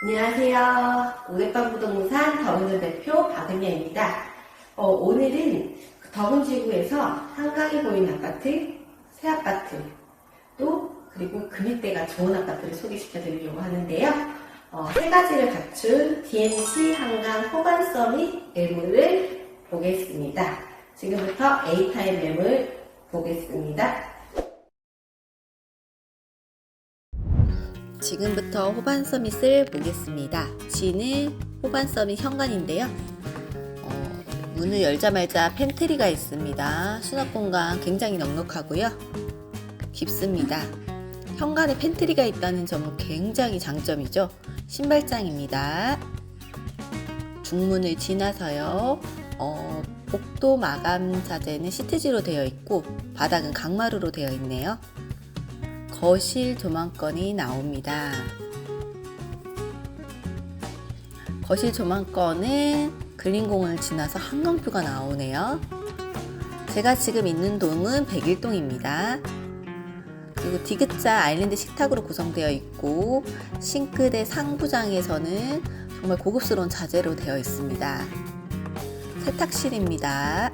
안녕하세요. 오랫밤 부동산 더운전 대표 박은여입니다. 어, 오늘은 더운 지구에서 한강이 보이는 아파트, 새 아파트, 또 그리고 금액대가 좋은 아파트를 소개시켜 드리려고 하는데요. 어, 세 가지를 갖춘 DMC 한강 호반 서밋 매물을 보겠습니다. 지금부터 A타입 매물 보겠습니다. 지금부터 호반 서밋을 보겠습니다. G는 호반 서밋 현관인데요. 어, 문을 열자마자 팬트리가 있습니다. 수납 공간 굉장히 넉넉하고요. 깊습니다. 현관에 팬트리가 있다는 점은 굉장히 장점이죠. 신발장입니다. 중문을 지나서요. 어, 복도 마감 자재는 시트지로 되어 있고 바닥은 강마루로 되어 있네요. 거실 조망권이 나옵니다. 거실 조망권은 근린공원을 지나서 한강뷰가 나오네요. 제가 지금 있는 동은 101동입니다. 그리고 디귿자 아일랜드 식탁으로 구성되어 있고 싱크대 상부장에서는 정말 고급스러운 자재로 되어 있습니다. 세탁실입니다.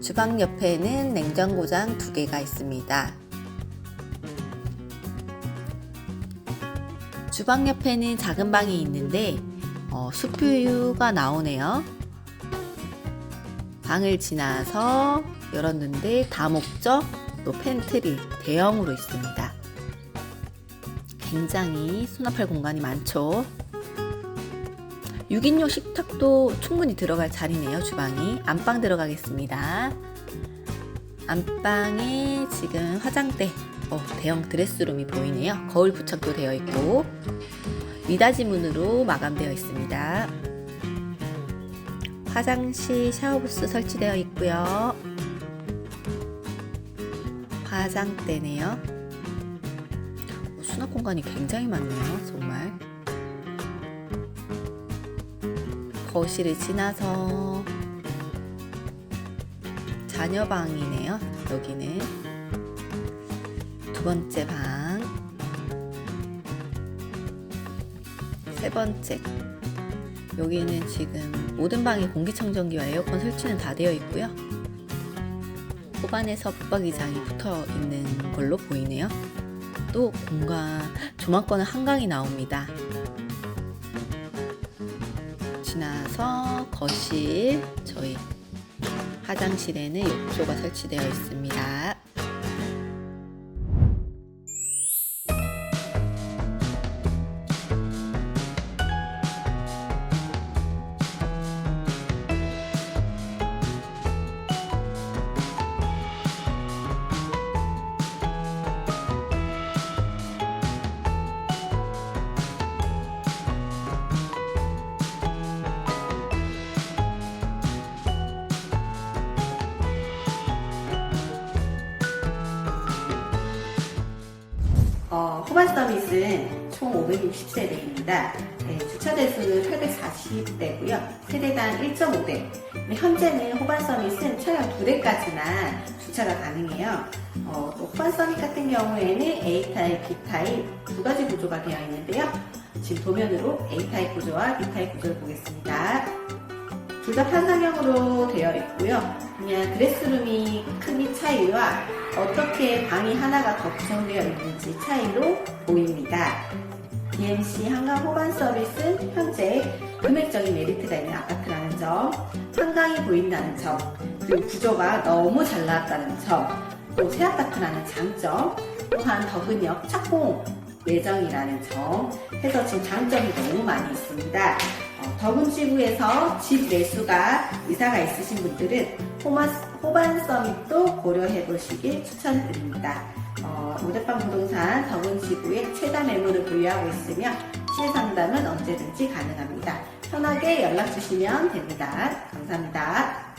주방 옆에는 냉장고장 두 개가 있습니다. 주방 옆에는 작은 방이 있는데 어, 수표유가 나오네요. 방을 지나서 열었는데 다목적 또 팬트리 대형으로 있습니다. 굉장히 수납할 공간이 많죠. 6인용 식탁도 충분히 들어갈 자리네요, 주방이. 안방 들어가겠습니다. 안방에 지금 화장대, 어, 대형 드레스룸이 보이네요. 거울 부착도 되어 있고, 미닫이 문으로 마감되어 있습니다. 화장실 샤워부스 설치되어 있고요. 화장대네요. 어, 수납 공간이 굉장히 많네요, 정말. 거실을 지나서 자녀방이네요. 여기는 두 번째 방, 세 번째. 여기는 지금 모든 방에 공기청정기와 에어컨 설치는 다 되어 있고요. 후반에서 붙박이장이 붙어 있는 걸로 보이네요. 또 공간 조망권은 한강이 나옵니다. 지나서 거실 저희 화장실에는 욕조가 설치되어 있습니다. 어, 후반 서밋은 총 560세대입니다. 네, 주차 대수는 840대고요. 세대당 1.5대. 현재는 후반 서밋은 차량 2대까지나 주차가 가능해요. 어, 또 후반 서밋 같은 경우에는 A타입, B타입 두 가지 구조가 되어 있는데요. 지금 도면으로 A타입 구조와 B타입 구조를 보겠습니다. 둘 다 판상형으로 되어 있고요. 그냥 드레스룸이 크기 차이와 어떻게 방이 하나가 더 구성되어 있는지 차이로 보입니다. DMC 한강 호반 서비스는 현재 금액적인 메리트가 있는 아파트라는 점, 한강이 보인다는 점, 그리고 구조가 너무 잘 나왔다는 점, 또 새 아파트라는 장점, 또한 덕은역 착공 예정이라는 점, 해서 지금 장점이 너무 많이 있습니다. 어, 더군 지구에서 집 매수가 이사가 있으신 분들은 호반, 호반 서밋도 고려해 보시길 추천드립니다. 어, 오대방 부동산 더군 지구의 최다 매물을 보유하고 있으며 실상담은 언제든지 가능합니다. 편하게 연락 주시면 됩니다. 감사합니다.